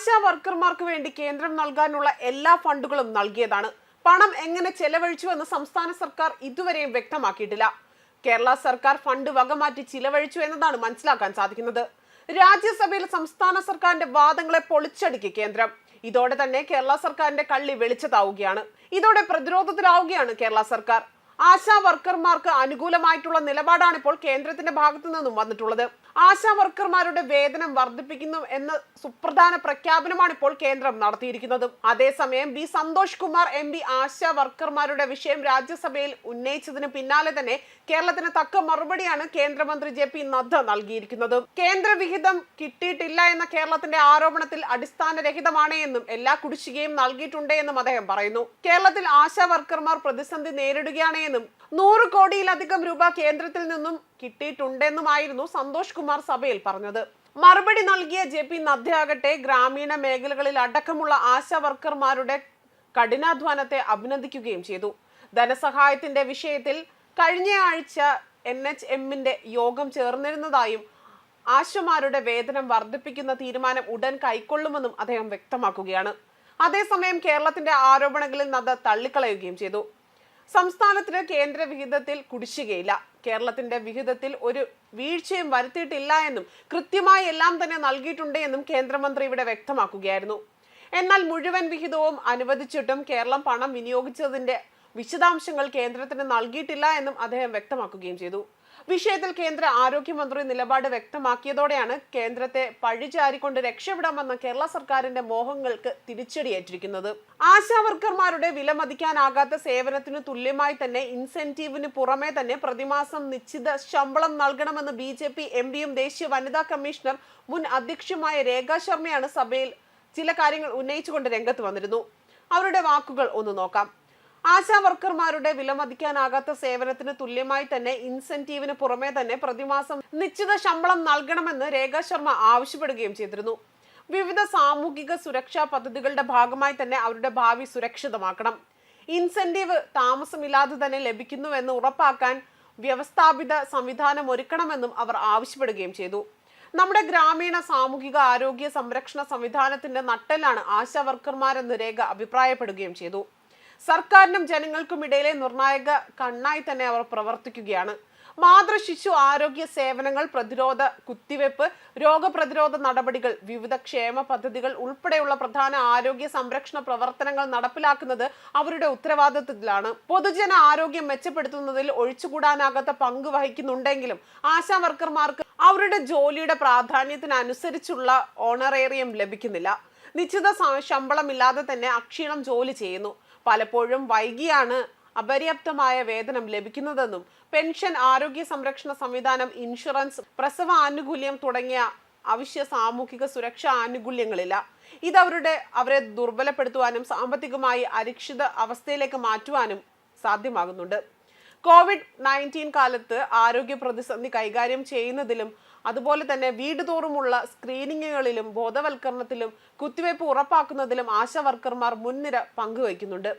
ആശാ വർക്കർമാർക്ക് വേണ്ടി കേന്ദ്രം നൽകാനുള്ള എല്ലാ ഫണ്ടുകളും നൽകിയതാണ്. പണം എങ്ങനെ ചെലവഴിച്ചു എന്ന് സംസ്ഥാന സർക്കാർ ഇതുവരെയും വ്യക്തമാക്കിയിട്ടില്ല. കേരള സർക്കാർ ഫണ്ട് വകമാറ്റി ചിലവഴിച്ചു എന്നതാണ് മനസ്സിലാക്കാൻ സാധിക്കുന്നത്. രാജ്യസഭയിൽ സംസ്ഥാന സർക്കാരിന്റെ വാദങ്ങളെ പൊളിച്ചടുക്കി കേന്ദ്രം. ഇതോടെ തന്നെ കേരള സർക്കാരിന്റെ കള്ളി വെളിച്ചതാവുകയാണ്. ഇതോടെ പ്രതിരോധത്തിലാവുകയാണ് കേരള സർക്കാർ. ആശാ വർക്കർമാർക്ക് അനുകൂലമായിട്ടുള്ള നിലപാടാണ് ഇപ്പോൾ കേന്ദ്രത്തിന്റെ ഭാഗത്തു നിന്നും വന്നിട്ടുള്ളത്. ആശാ വർക്കർമാരുടെ വേതനം വർദ്ധിപ്പിക്കുന്നു എന്ന സുപ്രധാന പ്രഖ്യാപനമാണ് ഇപ്പോൾ കേന്ദ്രം നടത്തിയിരിക്കുന്നത്. അതേസമയം B Santhosh Kumar M P ASHA വർക്കർമാരുടെ വിഷയം രാജ്യസഭയിൽ ഉന്നയിച്ചതിന് പിന്നാലെ തന്നെ കേരളത്തിന് തക്ക മറുപടിയാണ് കേന്ദ്രമന്ത്രി ജെ പി നദ്ദ നൽകിയിരിക്കുന്നത്. കേന്ദ്രവിഹിതം കിട്ടിയിട്ടില്ല എന്ന കേരളത്തിന്റെ ആരോപണത്തിൽ അടിസ്ഥാനരഹിതമാണ് എന്നും എല്ലാ കുടിശ്ശികയും നൽകിയിട്ടുണ്ട് എന്നും അദ്ദേഹം പറയുന്നു. കേരളത്തിൽ ആശാ വർക്കർമാർ പ്രതിസന്ധി നേരിടുകയാണ് എന്നും നൂറ് കോടിയിലധികം രൂപ കേന്ദ്രത്തിൽ നിന്നും കിട്ടിയിട്ടുണ്ടെന്നുമായിരുന്നു സന്തോഷ് കുമാർ സഭയിൽ പറഞ്ഞത്. മറുപടി നൽകിയ ജെ പി നദ്ദയാകട്ടെ ഗ്രാമീണ മേഖലകളിൽ അടക്കമുള്ള ആശാ വർക്കർമാരുടെ കഠിനാധ്വാനത്തെ അഭിനന്ദിക്കുകയും ചെയ്തു. ധനസഹായത്തിന്റെ വിഷയത്തിൽ കഴിഞ്ഞ ആഴ്ച എൻ എച്ച് എമ്മിന്റെ യോഗം ചേർന്നിരുന്നതായും ആശമാരുടെ വേതനം വർദ്ധിപ്പിക്കുന്ന തീരുമാനം ഉടൻ കൈക്കൊള്ളുമെന്നും അദ്ദേഹം വ്യക്തമാക്കുകയാണ്. അതേസമയം കേരളത്തിന്റെ ആരോപണങ്ങളിൽ നദ്ദ തള്ളിക്കളയുകയും ചെയ്തു. സംസ്ഥാനത്തിന് കേന്ദ്ര വിഹിതത്തിൽ കുടിശ്ശികയില്ല. കേരളത്തിന്റെ വിഹിതത്തിൽ ഒരു വീഴ്ചയും വരുത്തിയിട്ടില്ല എന്നും കൃത്യമായി എല്ലാം തന്നെ നൽകിയിട്ടുണ്ട് എന്നും കേന്ദ്രമന്ത്രി ഇവിടെ വ്യക്തമാക്കുകയായിരുന്നു. എന്നാൽ മുഴുവൻ വിഹിതവും അനുവദിച്ചിട്ടും കേരളം പണം വിനിയോഗിച്ചതിന്റെ വിശദാംശങ്ങൾ കേന്ദ്രത്തിന് നൽകിയിട്ടില്ല എന്നും അദ്ദേഹം വ്യക്തമാക്കുകയും ചെയ്തു. വിഷയത്തിൽ കേന്ദ്ര ആരോഗ്യമന്ത്രി നിലപാട് വ്യക്തമാക്കിയതോടെയാണ് കേന്ദ്രത്തെ പഴിചാരിക്കൊണ്ട് രക്ഷപ്പെടാമെന്ന കേരള സർക്കാരിന്റെ മോഹങ്ങൾക്ക് തിരിച്ചടിയേറ്റിരിക്കുന്നത്. ആശാവർക്കർമാരുടെ വിലമതിക്കാനാകാത്ത സേവനത്തിന് തുല്യമായി തന്നെ ഇൻസെന്റീവിന് പുറമെ തന്നെ പ്രതിമാസം നിശ്ചിത ശമ്പളം നൽകണമെന്ന് ബി ജെ പി എം പിയും ദേശീയ വനിതാ കമ്മീഷണർ മുൻ അധ്യക്ഷമായ രേഖാ ശർമ്മയാണ് സഭയിൽ ചില കാര്യങ്ങൾ ഉന്നയിച്ചുകൊണ്ട് രംഗത്ത് വന്നിരുന്നു. അവരുടെ വാക്കുകൾ ഒന്ന് നോക്കാം. ആശാ വർക്കർമാരുടെ വിലമതിക്കാനാകാത്ത സേവനത്തിന് തുല്യമായി തന്നെ ഇൻസെന്റീവിന് പുറമെ തന്നെ പ്രതിമാസം നിശ്ചിത ശമ്പളം നൽകണമെന്ന് രേഖാ ശർമ്മ ആവശ്യപ്പെടുകയും ചെയ്തിരുന്നു. വിവിധ സാമൂഹിക സുരക്ഷാ പദ്ധതികളുടെ ഭാഗമായി തന്നെ അവരുടെ ഭാവി സുരക്ഷിതമാക്കണം. ഇൻസെന്റീവ് താമസമില്ലാതെ തന്നെ ലഭിക്കുന്നുവെന്ന് ഉറപ്പാക്കാൻ വ്യവസ്ഥാപിത സംവിധാനം ഒരുക്കണമെന്നും അവർ ആവശ്യപ്പെടുകയും ചെയ്തു. നമ്മുടെ ഗ്രാമീണ സാമൂഹിക ആരോഗ്യ സംരക്ഷണ സംവിധാനത്തിന്റെ നട്ടലാണ് ആശാ വർക്കർമാരെന്ന് രേഖ അഭിപ്രായപ്പെടുകയും ചെയ്തു. സർക്കാരിനും ജനങ്ങൾക്കും ഇടയിലെ നിർണായക കണ്ണായി തന്നെ അവർ പ്രവർത്തിക്കുകയാണ്. മാതൃ ശിശു ആരോഗ്യ സേവനങ്ങൾ പ്രതിരോധ കുത്തിവെപ്പ് രോഗപ്രതിരോധ നടപടികൾ വിവിധ ക്ഷേമ പദ്ധതികൾ ഉൾപ്പെടെയുള്ള പ്രധാന ആരോഗ്യ സംരക്ഷണ പ്രവർത്തനങ്ങൾ നടപ്പിലാക്കുന്നത് അവരുടെ ഉത്തരവാദിത്തത്തിലാണ്. പൊതുജന ആരോഗ്യം മെച്ചപ്പെടുത്തുന്നതിൽ ഒഴിച്ചുകൂടാനാകാത്ത പങ്ക് വഹിക്കുന്നുണ്ടെങ്കിലും ആശാ വർക്കർമാർക്ക് അവരുടെ ജോലിയുടെ പ്രാധാന്യത്തിനനുസരിച്ചുള്ള ഓണറേറിയം ലഭിക്കുന്നില്ല. നിശ്ചിത ശമ്പളമില്ലാതെ തന്നെ അക്ഷീണം ജോലി ചെയ്യുന്നു. പലപ്പോഴും വൈകിയാണ് അപര്യാപ്തമായ വേതനം ലഭിക്കുന്നതെന്നും പെൻഷൻ ആരോഗ്യ സംരക്ഷണ സംവിധാനം ഇൻഷുറൻസ് പ്രസവ ആനുകൂല്യം തുടങ്ങിയ അവശ്യ സാമൂഹിക സുരക്ഷാ ആനുകൂല്യങ്ങളില്ല. ഇത് അവരുടെ അവരെ ദുർബലപ്പെടുത്തുവാനും സാമ്പത്തികമായി അരക്ഷിത അവസ്ഥയിലേക്ക് മാറ്റുവാനും സാധ്യമാകുന്നുണ്ട്. കോവിഡ് നയന്റീൻ കാലത്ത് ആരോഗ്യ പ്രതിസന്ധി കൈകാര്യം ചെയ്യുന്നതിലും അതുപോലെ തന്നെ വീട് തോറുമുള്ള സ്ക്രീനിങ്ങുകളിലും ബോധവൽക്കരണത്തിലും കുത്തിവയ്പ് ഉറപ്പാക്കുന്നതിലും ആശാ വർക്കർമാർ മുൻനിര പങ്കുവയ്ക്കുന്നുണ്ട്.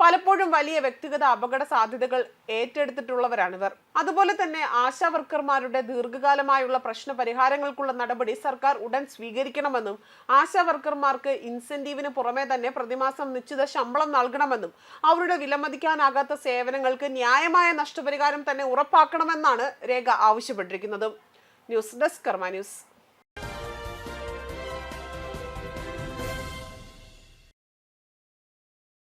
പലപ്പോഴും വലിയ വ്യക്തിഗത അപകട സാധ്യതകൾ ഏറ്റെടുത്തിട്ടുള്ളവരാണിവർ. അതുപോലെ തന്നെ ആശാ വർക്കർമാരുടെ ദീർഘകാലമായുള്ള പ്രശ്ന പരിഹാരങ്ങൾക്കുള്ള നടപടി സർക്കാർ ഉടൻ സ്വീകരിക്കണമെന്നും ആശാ വർക്കർമാർക്ക് ഇൻസെന്റീവിന് പുറമെ തന്നെ പ്രതിമാസം നിശ്ചിത ശമ്പളം നൽകണമെന്നും അവരുടെ വിലമതിക്കാനാകാത്ത സേവനങ്ങൾക്ക് ന്യായമായ നഷ്ടപരിഹാരം തന്നെ ഉറപ്പാക്കണമെന്നാണ് രേഖ ആവശ്യപ്പെട്ടിരിക്കുന്നത്. News desk Karma news.